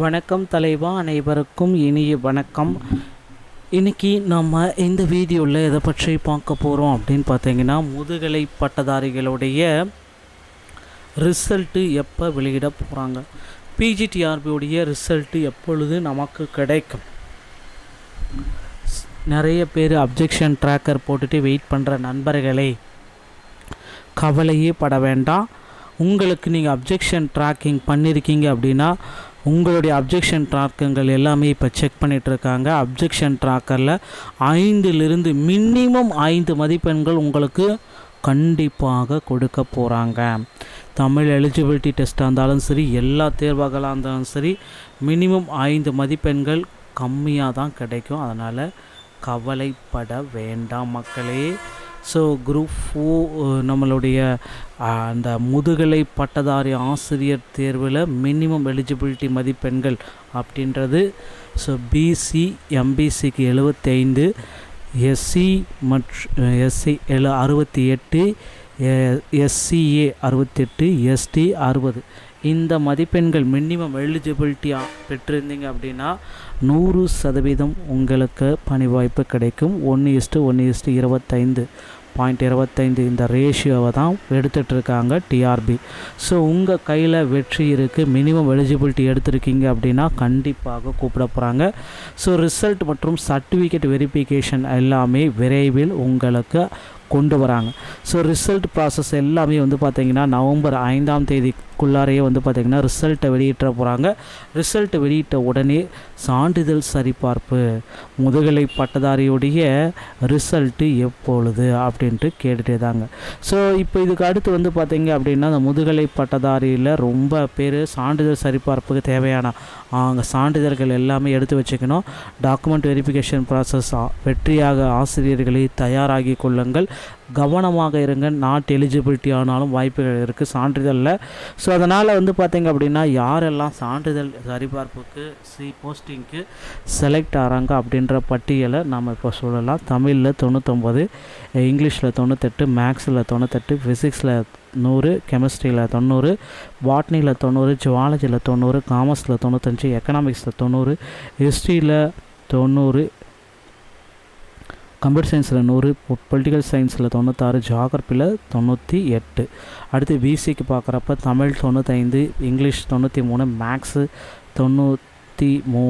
வணக்கம் தலைவா அனைவருக்கும் இனிய வணக்கம். இன்னைக்கு நம்ம இந்த வீடியோவில் எதை பற்றி பார்க்க போகிறோம் அப்படின்னு பார்த்தீங்கன்னா முதுகலை பட்டதாரிகளுடைய ரிசல்ட்டு எப்போ வெளியிட போகிறாங்க பிஜிடிஆர்பியுடைய ரிசல்ட்டு எப்பொழுது நமக்கு கிடைக்கும்? நிறைய பேர் அப்ஜெக்ஷன் ட்ராக்கர் போட்டுட்டு வெயிட் பண்ணுற நண்பர்களே கவலையே பட வேண்டாம். உங்களுக்கு நீங்கள் அப்ஜெக்ஷன் ட்ராக்கிங் பண்ணியிருக்கீங்க அப்படின்னா உங்களுடைய அப்ஜெக்ஷன் ட்ராக்குங்கள் எல்லாமே இப்போ செக் பண்ணிகிட்ருக்காங்க அப்ஜெக்ஷன் ட்ராக்கரில் ஐந்திலிருந்து மினிமம் ஐந்து மதிப்பெண்கள் உங்களுக்கு கண்டிப்பாக கொடுக்க போகிறாங்க தமிழ் எலிஜிபிலிட்டி டெஸ்ட்டாக இருந்தாலும் சரி எல்லா தேர்வாகலாக இருந்தாலும் சரி மினிமம் ஐந்து மதிப்பெண்கள் கம்மியாக தான் கிடைக்கும். அதனால் கவலைப்பட வேண்டாம் மக்களே. ஸோ குரூப் ஃபோ நம்மளுடைய uh, அந்த முதுகலை பட்டதாரி ஆசிரியர் தேர்வில் மினிமம் எலிஜிபிலிட்டி மதிப்பெண்கள் அப்படின்றது. ஸோ பிசி எம்பிசிக்கு எழுபத்தைந்து எஸ்சி மற்றும் எஸ்சி uh, எழு அறுபத்தி எட்டு uh, எஸ்சிஏ அறுபத்தெட்டு எஸ்டி அறுபது. இந்த மதிப்பெண்கள் மினிமம் எலிஜிபிலிட்டியாக பெற்றிருந்தீங்க அப்படின்னா நூறு சதவீதம் உங்களுக்கு பணி வாய்ப்பு கிடைக்கும் ஒன்று இஸ்ட்டு ஒன்று இஸ்ட்டு இருபத்தைந்து. பாயிண்ட் இருபத்தைந்து இந்த ரேஷியோவை தான் எடுத்துகிட்டு இருக்காங்க டிஆர்பி ஸோ உங்கள் கையில் வெற்றி இருக்குது மினிமம் எலிஜிபிலிட்டி எடுத்திருக்கீங்க அப்படின்னா கண்டிப்பாக கூப்பிட போகிறாங்க ஸோ ரிசல்ட் மற்றும் சர்டிஃபிகேட் வெரிஃபிகேஷன் எல்லாமே விரைவில் உங்களுக்கு கொண்டு வராங்க. ஸோ ரிசல்ட் ப்ராசஸ் எல்லாமே வந்து பார்த்திங்கன்னா நவம்பர் ஐந்தாம் தேதிக்குள்ளாரையே வந்து பார்த்திங்கன்னா ரிசல்ட்டை வெளியிட்ட போகிறாங்க ரிசல்ட்டை வெளியிட்ட உடனே சான்றிதழ் சரிபார்ப்பு முதுகலை பட்டதாரியுடைய ரிசல்ட்டு எப்பொழுது அப்படின்ட்டு கேட்டுட்டே தாங்க. ஸோ இப்போ இதுக்கு அடுத்து வந்து பார்த்திங்க அப்படின்னா அந்த முதுகலை பட்டதாரியில் ரொம்ப பேர் சான்றிதழ் சரிபார்ப்புக்கு தேவையான அங்கே சான்றிதழ்கள் எல்லாமே எடுத்து வச்சுக்கணும். டாக்குமெண்ட் வெரிஃபிகேஷன் ப்ராசஸ் வெற்றியாக ஆசிரியர்களை தயாராகி கொள்ளுங்கள். கவனமாக இருங்க. நாட் எலிஜிபிலிட்டி ஆனாலும் வாய்ப்புகள் இருக்குது சான்றிதழில் ஸோ அதனால் வந்து பார்த்திங்க அப்படின்னா யாரெல்லாம் சான்றிதழ் சரிபார்ப்புக்கு சி போஸ்டிங்க்கு செலக்ட் ஆகிறாங்க அப்படின்ற பட்டியலை நம்ம இப்போ சொல்லலாம். தமிழில் தொண்ணூத்தொம்பது இங்கிலீஷில் தொண்ணூத்தெட்டு மேக்ஸில் தொண்ணூத்தெட்டு ஃபிசிக்ஸில் நூறு கெமிஸ்ட்ரியில் தொண்ணூறு பாட்னியில் தொண்ணூறு ஜுவாலஜியில் தொண்ணூறு காமர்ஸில் தொண்ணூத்தஞ்சு எக்கனாமிக்ஸில் தொண்ணூறு ஹிஸ்ட்ரியில் தொண்ணூறு கம்ப்யூட்டர் சயின்ஸில் நூறு பொலிட்டிக்கல் சயின்ஸில் தொண்ணூத்தாறு ஜாகிரபியில் தொண்ணூற்றி எட்டு. அடுத்து பிசிக்கு பார்க்குறப்ப தமிழ் தொண்ணூத்தைந்து இங்கிலீஷ் தொண்ணூற்றி மூணு மேக்ஸு தொண்ணூற்றி மூ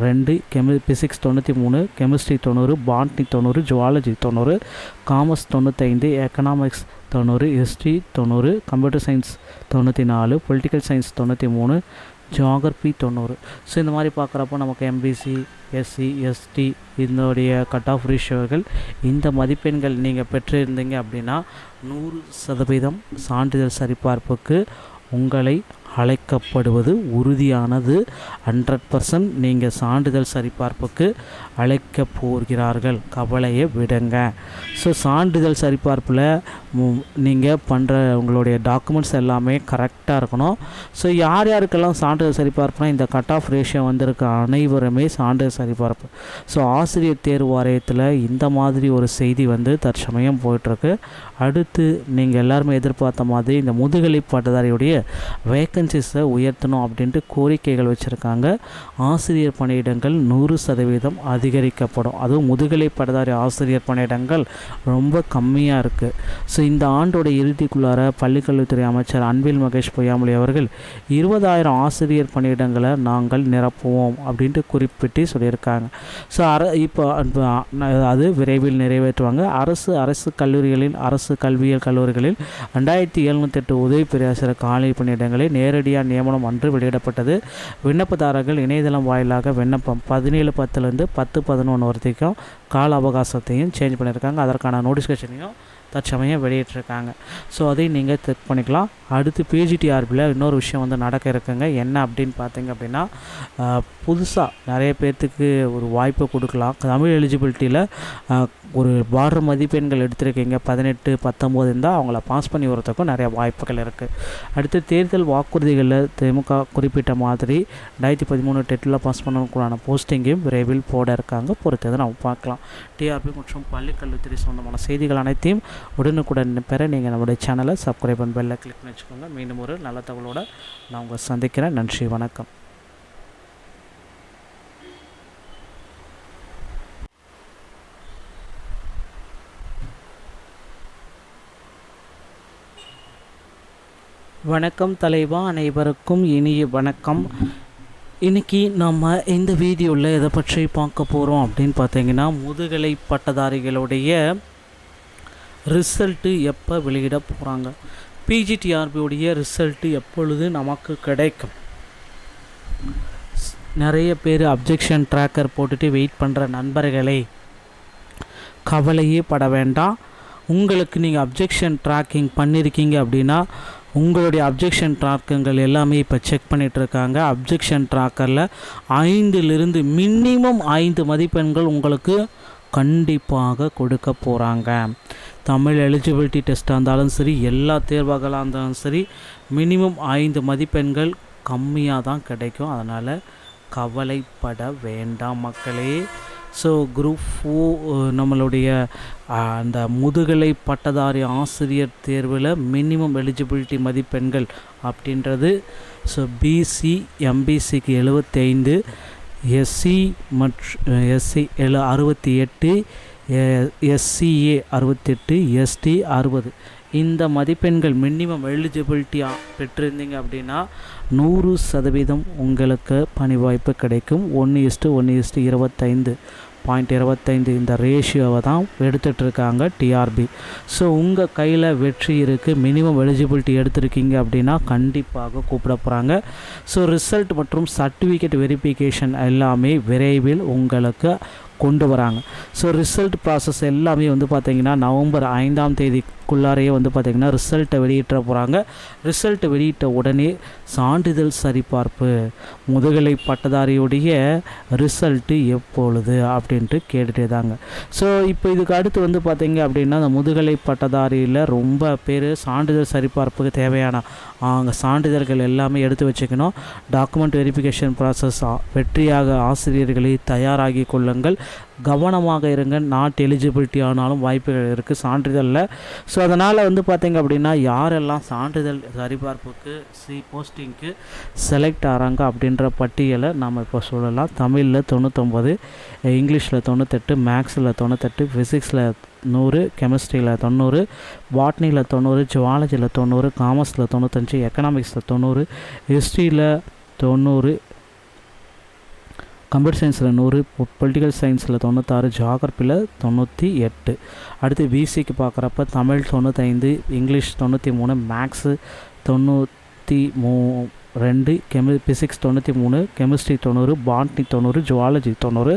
ரெண்டு கெமி ஃபிசிக்ஸ் தொண்ணூற்றி மூணு கெமிஸ்ட்ரி தொண்ணூறு பாட்னி தொண்ணூறு ஜுவாலஜி தொண்ணூறு காமர்ஸ் தொண்ணூத்தைந்து எக்கனாமிக்ஸ் தொண்ணூறு ஹிஸ்ட்ரி தொண்ணூறு கம்ப்யூட்டர் சயின்ஸ் தொண்ணூற்றி நாலு பொலிட்டிக்கல் சயின்ஸ் தொண்ணூற்றி மூணு ஜியாகிரபி தொண்ணூறு. ஸோ இந்த மாதிரி பார்க்குறப்போ நமக்கு எம்பிசி எஸ்சி எஸ்டி இதனுடைய கட் ஆஃப் ரேஷியோகள் இந்த மதிப்பெண்கள் நீங்கள் பெற்றிருந்தீங்க அப்படின்னா நூறு சதவீதம் சான்றிதழ் சரிபார்ப்புக்கு உங்களை அழைக்கப்படுவது உறுதியானது. ஹண்ட்ரட் பர்சன்ட் நீங்கள் சான்றிதழ் சரிபார்ப்புக்கு அழைக்க போகிறார்கள். கவலையை விடுங்க. ஸோ சான்றிதழ் சரிபார்ப்பில் நீங்கள் பண்ணுற உங்களுடைய டாக்குமெண்ட்ஸ் எல்லாமே கரெக்டாக இருக்கணும். ஸோ யார் யாருக்கெல்லாம் சான்றிதழ் சரிபார்ப்புனா இந்த கட் ஆஃப் ரேஷியோ வந்திருக்க அனைவருமே சான்றிதழ் சரிபார்ப்பு. ஸோ ஆசிரியர் தேர்வு வாரியத்தில் இந்த மாதிரி ஒரு செய்தி வந்து தற்சமயம் போயிட்டுருக்கு. அடுத்து நீங்கள் எல்லாருமே எதிர்பார்த்த மாதிரி இந்த முதுகலை பட்டதாரியுடைய வேக்கன்சிஸை உயர்த்தணும் அப்படின்ட்டு கோரிக்கைகள் வச்சுருக்காங்க. ஆசிரியர் பணியிடங்கள் நூறு சதவீதம் அதிகரிக்கப்படும். அதுவும் முதுகலை பட்டதாரி ஆசிரியர் பணியிடங்கள் ரொம்ப கம்மியாக இருக்குது ஸோ இந்த ஆண்டோட இறுதிக்குள்ளார பள்ளிக்கல்வித்துறை அமைச்சர் அன்பில் மகேஷ் பொய்யாமொழி அவர்கள் இருபதாயிரம் ஆசிரியர் பணியிடங்களை நாங்கள் நிரப்புவோம் அப்படின்ட்டு குறிப்பிட்டு சொல்லியிருக்காங்க. ஸோ அர இப்போ அது விரைவில் நிறைவேற்றுவாங்க. அரசு அரசு கல்லூரிகளில் அரசு கல்வியியல் கல்லூரிகளில் ரெண்டாயிரத்தி எழுநூத்தெட்டு உதவி பேராசிரியர் காலி பணியிடங்களை நேரடியாக நியமனம் அன்று வெளியிடப்பட்டது. விண்ணப்பதாரர்கள் இணையதளம் வாயிலாக விண்ணப்பம் பதினேழு பத்துலேருந்து பத்து பதினொன்று வரைக்கும் கால அவகாசத்தையும் சேஞ்ச் பண்ணியிருக்காங்க. அதற்கான நோட்டிஃபிகேஷனையும் தற்சமயம் வெளியிட்டிருக்காங்க. ஸோ அதையும் நீங்கள் செக் பண்ணிக்கலாம். அடுத்து பிஜிடிஆர்பியில் இன்னொரு விஷயம் வந்து நடக்க இருக்குங்க. என்ன அப்படின்னு பார்த்தீங்க அப்படின்னா புதுசாக நிறைய பேர்த்துக்கு ஒரு வாய்ப்பு கொடுக்கலாம். தமிழ் எலிஜிபிலிட்டியில் ஒரு பார்டர் மதிப்பெண்கள் எடுத்திருக்கீங்க. பதினெட்டு பத்தொம்போது இருந்தால் அவங்கள பாஸ் பண்ணி வரதுக்கும் நிறைய வாய்ப்புகள் இருக்குது அடுத்து தேர்தல் வாக்குறுதிகளில் திமுக குறிப்பிட்ட மாதிரி ரெண்டாயிரத்தி பதிமூணு டெட்டில் பாஸ் பண்ணக்கூடான போஸ்டிங்கையும் விரைவில் போட இருக்காங்க. பொறுத்ததை நம்ம பார்க்கலாம். டிஆர்பி மற்றும் பள்ளிக்கல்வித்துறை சொந்தமான செய்திகள் அனைத்தையும் உடனுக்குடன் பெற நீங்கள் நம்மளுடைய சேனலை சப்ஸ்கிரைப் பண்ண பெல்லை கிளிக் பண்ணி வச்சுக்கோங்க மீண்டும் ஒரு நல்ல தகவலோடு நான் உங்களை சந்திக்கிறேன். நன்றி வணக்கம். வணக்கம் தலைவா அனைவருக்கும் இனிய வணக்கம். இன்றைக்கி நம்ம இந்த வீடியோவில் எதை பற்றி பார்க்க போகிறோம் அப்படின்னு பார்த்தீங்கன்னா முதுகலை பட்டதாரிகளுடைய ரிசல்ட்டு எப்போ வெளியிட போகிறாங்க பிஜிடிஆர்பியுடைய ரிசல்ட்டு எப்பொழுது நமக்கு கிடைக்கும்? நிறைய பேர் அப்ஜெக்ஷன் ட்ராக்கர் போட்டுட்டு வெயிட் பண்ணுற நண்பர்களே கவலையே பட வேண்டாம். உங்களுக்கு நீங்கள் அப்ஜெக்ஷன் ட்ராக்கிங் பண்ணியிருக்கீங்க அப்படின்னா உங்களுடைய அப்ஜெக்ஷன் ட்ராக்குங்கள் எல்லாமே இப்போ செக் பண்ணிகிட்ருக்காங்க அப்ஜெக்ஷன் ட்ராக்கரில் ஐந்துலேருந்து மினிமம் ஐந்து மதிப்பெண்கள் உங்களுக்கு கண்டிப்பாக கொடுக்க போகிறாங்க தமிழ் எலிஜிபிலிட்டி டெஸ்ட்டாக இருந்தாலும் சரி எல்லா தேர்வுகளாக இருந்தாலும் சரி மினிமம் ஐந்து மதிப்பெண்கள் கம்மியாக தான் கிடைக்கும். அதனால் கவலைப்பட வேண்டாம் மக்களே. ஸோ குரூப் ஃபோ நம்மளுடைய அந்த முதுகலை பட்டதாரி ஆசிரியர் தேர்வில் மினிமம் எலிஜிபிலிட்டி மதிப்பெண்கள் அப்படின்றது. ஸோ பிசி எம்பிசிக்கு எழுபத்தைந்து எஸ்சி மற்றும் எஸ்சி எழு அறுபத்தி எட்டு எஸ்சிஏ அறுபத்தெட்டு எஸ்டி அறுபது. இந்த மதிப்பெண்கள் மினிமம் எலிஜிபிலிட்டியாக பெற்றிருந்தீங்க அப்படின்னா நூறு சதவீதம் உங்களுக்கு பணி வாய்ப்பு கிடைக்கும். ஒன்று இஸ்ட்டு ஒன்று இஸ்ட்டு இருபத்தைந்து. பாயிண்ட் இருபத்தைந்து இந்த ரேஷியோவை தான் எடுத்துகிட்ருக்காங்க டிஆர்பி ஸோ உங்கள் கையில் வெற்றி இருக்குது மினிமம் எலிஜிபிலிட்டி எடுத்திருக்கீங்க அப்படின்னா கண்டிப்பாக கூப்பிட போகிறாங்க ஸோ ரிசல்ட் மற்றும் சர்டிஃபிகேட் வெரிஃபிகேஷன் எல்லாமே விரைவில் உங்களுக்கு கொண்டு வராங்க. ஸோ ரிசல்ட் ப்ராசஸ் எல்லாமே வந்து பார்த்திங்கன்னா நவம்பர் ஐந்தாம் தேதிக்குள்ளாரையே வந்து பார்த்திங்கன்னா ரிசல்ட்டை வெளியிட்ட போகிறாங்க ரிசல்ட் வெளியிட்ட உடனே சான்றிதழ் சரிபார்ப்பு முதுகலை பட்டதாரியுடைய ரிசல்ட்டு எப்பொழுது அப்படின்ட்டு கேட்டுகிட்டே தாங்க. ஸோ இப்போ இதுக்கு அடுத்து வந்து பார்த்திங்க அப்படின்னா அந்த முதுகலை பட்டதாரியில் ரொம்ப பேர் சான்றிதழ் சரிபார்ப்புக்கு தேவையான அங்கே சான்றிதழ்கள் எல்லாமே எடுத்து வச்சுக்கணும். டாக்குமெண்ட் வெரிஃபிகேஷன் ப்ராசஸ் வெற்றியாக ஆசிரியர்களை தயாராகி கொள்ளுங்கள். கவனமாக இருங்க. நாட் எலிஜிபிலிட்டி ஆனாலும் வாய்ப்புகள் இருக்குது சான்றிதழில். ஸோ அதனால் வந்து பார்த்திங்க அப்படின்னா யாரெல்லாம் சான்றிதழ் சரிபார்ப்புக்கு சி போஸ்டிங்க்கு செலக்ட் ஆகிறாங்க அப்படின்ற பட்டியலை நம்ம இப்போ சொல்லலாம். தமிழில் தொண்ணூத்தொம்பது இங்கிலீஷில் தொண்ணூத்தெட்டு மேக்ஸில் தொண்ணூத்தெட்டு ஃபிசிக்ஸில் நூறு கெமிஸ்ட்ரியில் தொண்ணூறு பாட்னியில் தொண்ணூறு ஜுவாலஜியில் தொண்ணூறு காமர்ஸில் தொண்ணூத்தஞ்சு எக்கனாமிக்ஸில் தொண்ணூறு ஹிஸ்ட்ரியில் தொண்ணூறு கம்ப்யூட்டர் சயின்ஸில் நூறு பொலிட்டிக்கல் சயின்ஸில் தொண்ணூத்தாறு ஜாகிரப்பியில் தொண்ணூற்றி எட்டு. அடுத்து பிசிக்கு பார்க்குறப்ப தமிழ் தொண்ணூத்தைந்து இங்கிலீஷ் தொண்ணூற்றி மூணு மேக்ஸு தொண்ணூற்றி மூ ரெண்டு கெமி ஃபிசிக்ஸ் தொண்ணூற்றி மூணு கெமிஸ்ட்ரி தொண்ணூறு பாட்னி தொண்ணூறு ஜுவாலஜி தொண்ணூறு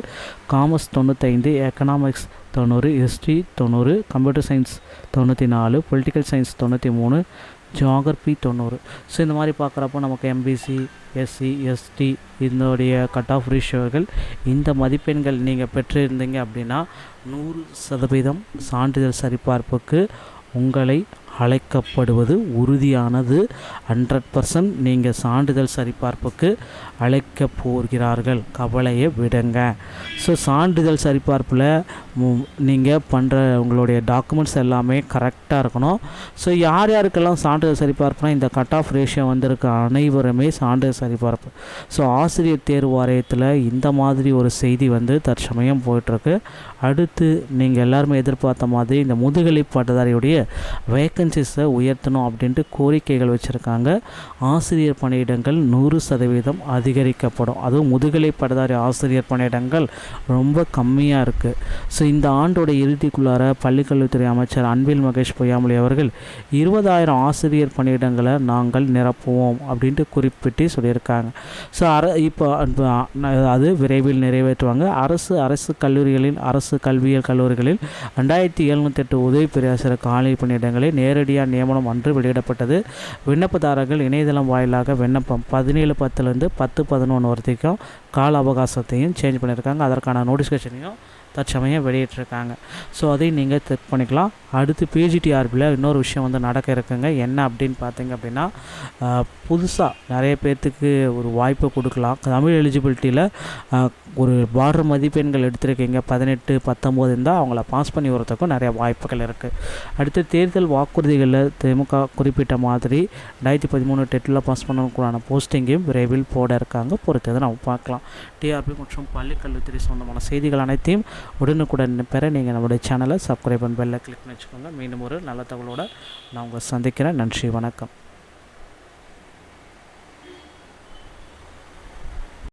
காமர்ஸ் தொண்ணூத்தைந்து எக்கனாமிக்ஸ் தொண்ணூறு ஹிஸ்ட்ரி தொண்ணூறு கம்ப்யூட்டர் சயின்ஸ் தொண்ணூற்றி நாலு பொலிட்டிக்கல் சயின்ஸ் தொண்ணூற்றி மூணு ஜியாகிரபி தொண்ணூறு. ஸோ இந்த மாதிரி பார்க்குறப்போ நமக்கு எம்பிசி எஸ்சி எஸ்டி இதனுடைய கட் ஆஃப் ரேஷியோகள் இந்த மதிப்பெண்கள் நீங்கள் பெற்றிருந்தீங்க அப்படின்னா நூறு சதவீதம் சான்றிதழ் சரிபார்ப்புக்கு உங்களை அழைக்கப்படுவது உறுதியானது. ஹண்ட்ரட் பர்சன்ட் நீங்கள் சான்றிதழ் சரிபார்ப்புக்கு அழைக்க போகிறார்கள். கவலையை விடுங்க. ஸோ சான்றிதழ் சரிபார்ப்பில் நீங்கள் பண்ணுற உங்களுடைய டாக்குமெண்ட்ஸ் எல்லாமே கரெக்டாக இருக்கணும். ஸோ யார் யாருக்கெல்லாம் சான்றிதழ் சரிபார்ப்புனா இந்த கட் ஆஃப் ரேஷியோ வந்திருக்க அனைவருமே சான்றிதழ் சரிபார்ப்பு. ஸோ ஆசிரியர் தேர்வு வாரியத்தில் இந்த மாதிரி ஒரு செய்தி வந்து தற்சமயம் போயிட்டுருக்கு. அடுத்து நீங்கள் எல்லாருமே எதிர்பார்த்த மாதிரி இந்த முதுகலை பட்டதாரியுடைய வேக்கன்சிஸை உயர்த்தணும் அப்படின்ட்டு கோரிக்கைகள் வச்சுருக்காங்க. ஆசிரியர் பணியிடங்கள் நூறு சதவீதம் அதிகரிக்கப்படும். அதுவும் முதுகலை பட்டதாரி ஆசிரியர் பணியிடங்கள் ரொம்ப கம்மியாக இருக்குது ஸோ இந்த ஆண்டோட இறுதிக்குள்ளார பள்ளிக்கல்வித்துறை அமைச்சர் அன்பில் மகேஷ் பொய்யாமொழி அவர்கள் இருபதாயிரம் ஆசிரியர் பணியிடங்களை நாங்கள் நிரப்புவோம் அப்படின்ட்டு குறிப்பிட்டு சொல்லியிருக்காங்க. ஸோ அர இப்போ அது விரைவில் நிறைவேற்றுவாங்க. அரசு அரசு கல்லூரிகளில் அரசு கல்வியியல் கல்லூரிகளில் ரெண்டாயிரத்தி எழுநூத்தெட்டு உதவி பேராசிரியர் காலி பணியிடங்களை நேரடியாக நியமனம் அன்று வெளியிடப்பட்டது. விண்ணப்பதாரர்கள் இணையதளம் வாயிலாக விண்ணப்பம் பதினேழு பத்துலேருந்து பத்து பதினொன்று வரைக்கும் கால அவகாசத்தையும் சேஞ்ச் பண்ணியிருக்காங்க. அதற்கான நோட்டிஃபிகேஷனையும் தற்சமயம் வெளியிட்டிருக்காங்க. ஸோ அதையும் நீங்கள் செக் பண்ணிக்கலாம். அடுத்து பிஜிடிஆர்பியில் இன்னொரு விஷயம் வந்து நடக்க இருக்குங்க. என்ன அப்படின்னு பார்த்தீங்க அப்படின்னா புதுசாக நிறைய பேர்த்துக்கு ஒரு வாய்ப்பு கொடுக்கலாம். தமிழ் எலிஜிபிலிட்டியில் ஒரு பார்டர் மதிப்பெண்கள் எடுத்திருக்கீங்க. பதினெட்டு பத்தொம்போது இருந்தால் அவங்கள பாஸ் பண்ணி வரதுக்கும் நிறைய வாய்ப்புகள் இருக்குது அடுத்து தேர்தல் வாக்குறுதிகளில் திமுக குறிப்பிட்ட மாதிரி ரெண்டாயிரத்தி பதிமூணு டெட்டில் பாஸ் பண்ணக்கூடான போஸ்டிங்கையும் விரைவில் போட இருக்காங்க. பொறுத்தது நம்ம பார்க்கலாம். டிஆர்பி மற்றும் பள்ளிக்கல்வித்துறை சொந்தமான செய்திகள் அனைத்தையும் உடனுக்குடன் பெற நீங்கள் நம்மளுடைய சேனலை சப்ஸ்கிரைப் பண்ண பெல்லை கிளிக் பண்ணி வச்சுக்கோங்க. மீண்டும் ஒரு நல்ல தகவலோடு நான் உங்களை சந்திக்கிறேன். நன்றி வணக்கம்.